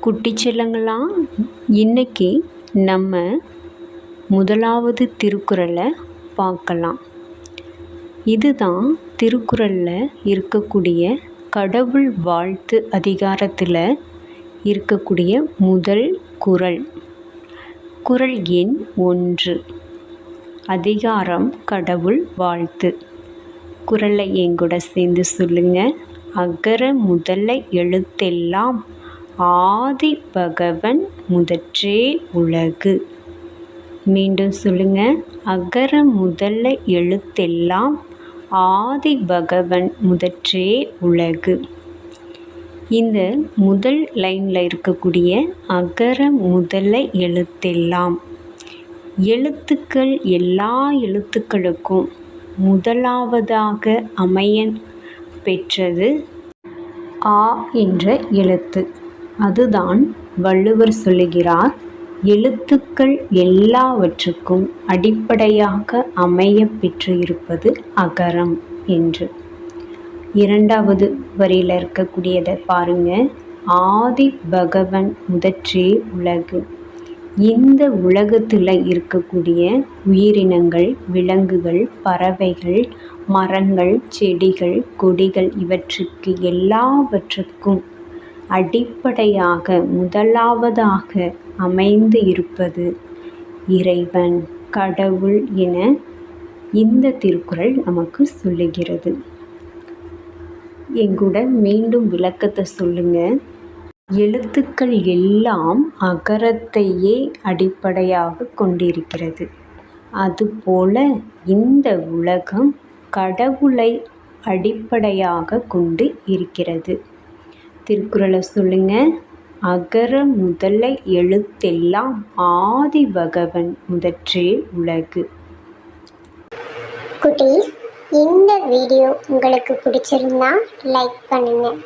குட்டி செல்லங்களா இன்னைக்கு நம்ம முதலாவது திருக்குறளை பார்க்கலாம். இதுதான் திருக்குறளில் இருக்கக்கூடிய கடவுள் வாழ்த்து அதிகாரத்தில் இருக்கக்கூடிய முதல் குறள். குறள் எண் ஒன்று. அதிகாரம் கடவுள் வாழ்த்து. குறளை என் கூட சேர்ந்து சொல்லுங்க. அகர முதல்ல எழுத்தெல்லாம் ஆதி பகவன் முதற்றே உலகு. மீண்டும் சொல்லுங்க. அகர முதல எழுத்தெல்லாம் ஆதி பகவன் முதற்றே உலகு. இந்த முதல் லைனில் இருக்கக்கூடிய அகர முதல்ல எழுத்தெல்லாம் எழுத்துக்கள் எல்லா எழுத்துக்களுக்கும் முதலாவதாக அமைய பெற்றது ஆ என்ற எழுத்து. அதுதான் வள்ளுவர் சொல்லுகிறார் எழுத்துக்கள் எல்லாவற்றுக்கும் அடிப்படையாக அமைய பெற்று இருப்பது அகரம் என்று. இரண்டாவது வரியில் இருக்கக்கூடியதை பாருங்க. ஆதி பகவன் முதற்றே உலகு. இந்த உலகத்தில் இருக்கக்கூடிய உயிரினங்கள் விலங்குகள் பறவைகள் மரங்கள் செடிகள் கொடிகள் இவற்றுக்கு எல்லாவற்றுக்கும் அடிப்படையாக முதலாவதாக அமைந்து இருப்பது இறைவன் கடவுள் என இந்த திருக்குறள் நமக்கு சொல்லுகிறது. எங்கூட மீண்டும் விளக்கத்தை சொல்லுங்க. எழுத்துக்கள் எல்லாம் அகரத்தையே அடிப்படையாக கொண்டிருக்கிறது. அதுபோல இந்த உலகம் கடவுளை அடிப்படையாக கொண்டு இருக்கிறது. திருக்குறளை சொல்லுங்க. அகர முதல்ல எழுத்தெல்லாம் ஆதி பகவன் முதற்றே உலகு. குட்டீஸ் இந்த வீடியோ உங்களுக்கு பிடிச்சிருந்தா லைக் பண்ணுங்கள்